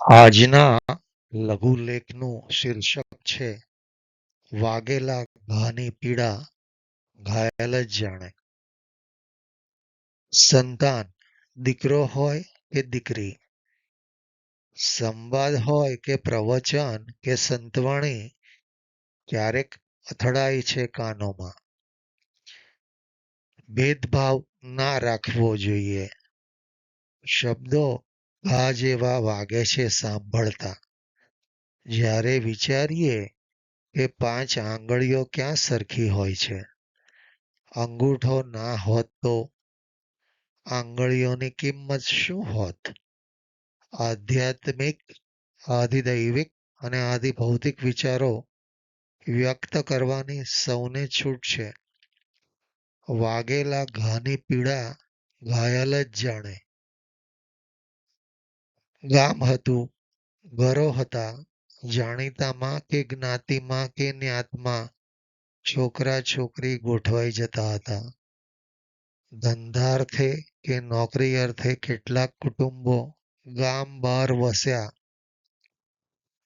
આજના લઘુલેખનું શીર્ષક છે વાગેલા ઘાની પીડા ઘાયલ જ જાણે. સંતાન, દીકરો હોય કે દીકરી? સંવાદ હોય કે પ્રવચન કે સંતવાણી? ક્યારેક અથડાય છે કાનોમાં. ભેદભાવ ના રાખવો જોઈએ. શબ્દો ઘા જેવા વાગે છે સાંભળતા. જ્યારે વિચારીએ કે પાંચ આંગળીઓ ક્યાં સરખી હોય છે. અંગૂઠો ના હોત તો આંગળીઓની કિંમત શું હોત? આધ્યાત્મિક, આધિદૈવિક અને આધિભૌતિક વિચારો વ્યક્ત કરવાની સૌને છૂટ છે. વાગેલા ઘાની પીડા ઘાયલ જ જાણે. ગામ હતું. ઘરો હતા. જાણીતામાં કે જ્ઞાતિમાં કે જ્ઞાતમાં છોકરા છોકરી ગોઠવાઈ જતા હતા. ધંધાર્થે કે નોકરી અર્થે કેટલાક કુટુંબો ગામ બહાર વસ્યા.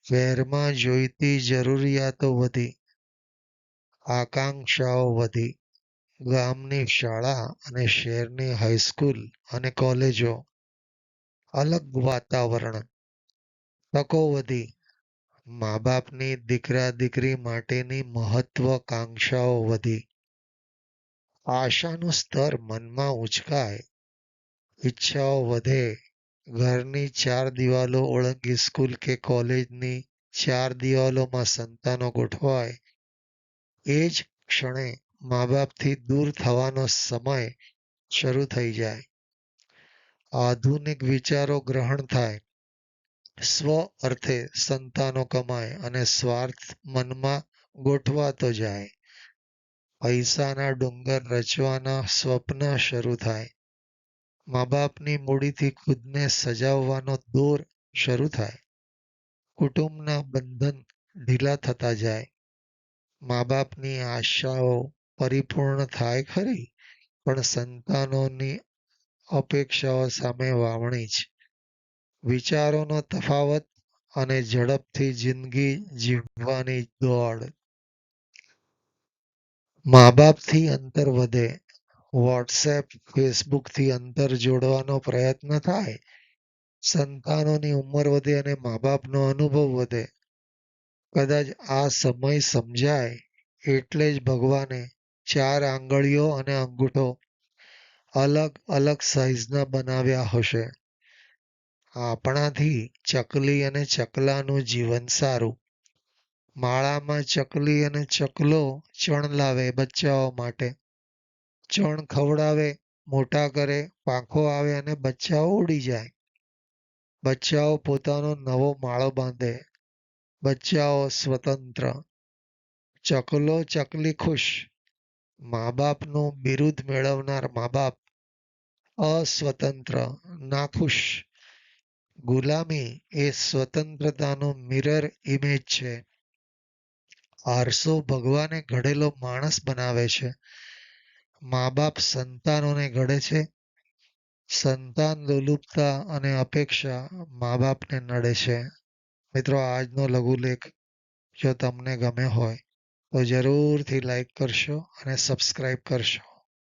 શહેરમાં જોઈતી જરૂરિયાતો વધી. આકાંક્ષાઓ વધી. ગામની શાળા અને શહેરની હાઈસ્કૂલ અને કોલેજો અલગ વાતાવરણ. તકો વધી. મા બાપની દીકરા દીકરી માટેની મહત્વકાંક્ષાઓ વધી. આશાનું સ્તર મનમાં ઉચકાય. ઈચ્છાઓ વધે. ઘરની ચાર દિવાલો ઓળંગી સ્કૂલ કે કોલેજની ચાર દિવાલોમાં સંતાનો ગોઠવાય. એ જ ક્ષણે મા બાપથી દૂર થવાનો સમય શરૂ થઈ જાય. આધુનિક વિચારો ગ્રહણ થાય. સ્વ અર્થે સંતાનો કમાય અને સ્વાર્થ મનમાં ગોઠવાતો જાય. પૈસાના ડુંગર રચવાના સ્વપ્ન શરૂ થાય. મા બાપની મૂડીથી ખુદને સજાવવાનો દોર શરૂ થાય. કુટુંબના બંધન ઢીલા થતા જાય. મા બાપની આશાઓ પરિપૂર્ણ થાય ખરી, પણ સંતાનોની અપેક્ષાઓ સામે વાવણી છે વિચારોનો તફાવત અને ઝડપથી જિંદગી જીવવાની દોડ. મા બાપથી અંતર વધે. વોટ્સએપ, ફેસબુકથી અંતર જોડવાનો પ્રયત્ન થાય. સંતાનોની ઉંમર વધે અને મા બાપનો અનુભવ વધે. કદાચ આ સમય સમજાય. એટલે જ ભગવાને ચાર આંગળીઓ અને અંગૂઠો અલગ અલગ સાઈઝના બનાવ્યા હશે. આપણાથી ચકલી અને ચકલાનું જીવન સારું. માળામાં ચકલી અને ચકલો ચણ લાવે બચ્ચાઓ માટે. ચણ ખવડાવે, મોટા કરે, પાંખો આવે અને બચ્ચાઓ ઉડી જાય. બચ્ચાઓ પોતાનો નવો માળો બાંધે. બચ્ચાઓ સ્વતંત્ર. ચકલો ચકલી ખુશ. મા બાપનું બિરુદ મેળવનાર મા બાપ અસ્વતંત્ર, નાખુશ. ગુલામી એ સ્વતંત્રતાનું મિરર ઇમેજ છે. આરસો ભગવાને ઘડેલો માણસ બનાવે છે. મા બાપ સંતાનોને ઘડે છે. સંતાન લોલુપતા અને અપેક્ષા મા બાપને નડે છે. મિત્રો, આજનો લઘુલેખ જો તમને ગમે હોય તો જરૂરથી લાઈક કરશો અને સબસ્ક્રાઈબ કરશો.